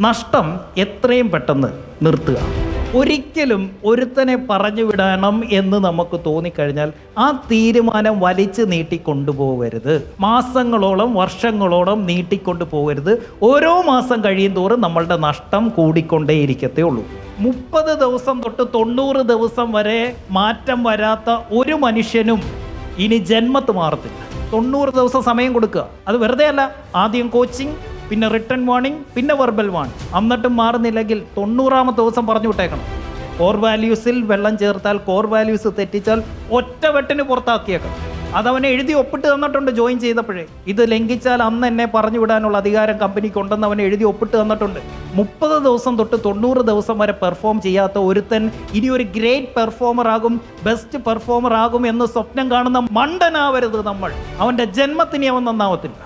നഷ്ടം എത്രയും പെട്ടെന്ന് നിർത്തുക. ഒരിക്കലും ഒരുത്തനെ പറഞ്ഞു വിടണം എന്ന് നമുക്ക് തോന്നിക്കഴിഞ്ഞാൽ ആ തീരുമാനം വലിച്ചു നീട്ടിക്കൊണ്ടുപോകരുത്. മാസങ്ങളോളം വർഷങ്ങളോളം നീട്ടിക്കൊണ്ടു പോകരുത് ഓരോ മാസം കഴിയും തോറും നമ്മളുടെ നഷ്ടം കൂടിക്കൊണ്ടേയിരിക്കത്തേ ഉള്ളൂ മുപ്പത് ദിവസം തൊട്ട് തൊണ്ണൂറ് ദിവസം വരെ മാറ്റം വരാത്ത ഒരു മനുഷ്യനും ഇനി ജന്മത്ത് മാറത്തില്ല. തൊണ്ണൂറ് ദിവസം സമയം കൊടുക്കുക. അത് വെറുതെ അല്ല ആദ്യം കോച്ചിങ് പിന്നെ റിട്ടേൺ വാർണിംഗ് പിന്നെ വെർബൽ വാർണിംഗ് എന്നിട്ടും മാറുന്നില്ലെങ്കിൽ തൊണ്ണൂറാമത്തെ ദിവസം പറഞ്ഞു വിട്ടേക്കണം. കോർ വാല്യൂസിൽ വെള്ളം ചേർത്താൽ കോർ വാല്യൂസ് തെറ്റിച്ചാൽ ഒറ്റ വെട്ടിന് പുറത്താക്കിയേക്കണം അതവനെ എഴുതി ഒപ്പിട്ട് തന്നിട്ടുണ്ട് ജോയിൻ ചെയ്തപ്പോഴേ. ഇത് ലംഘിച്ചാൽ അന്ന് എന്നെ പറഞ്ഞു വിടാനുള്ള അധികാരം കമ്പനിക്ക് ഉണ്ടെന്ന് അവനെ എഴുതി ഒപ്പിട്ട് തന്നിട്ടുണ്ട്. മുപ്പത് ദിവസം തൊട്ട് തൊണ്ണൂറ് ദിവസം വരെ പെർഫോം ചെയ്യാത്ത ഒരുത്തൻ ഇനി ഒരു ഗ്രേറ്റ് പെർഫോമർ ആകും ബെസ്റ്റ് പെർഫോമർ ആകും എന്ന് സ്വപ്നം കാണുന്ന മണ്ടനാവരുത് നമ്മൾ. അവന്റെ ജന്മത്തിന് അവൻ നന്നാവത്തില്ല.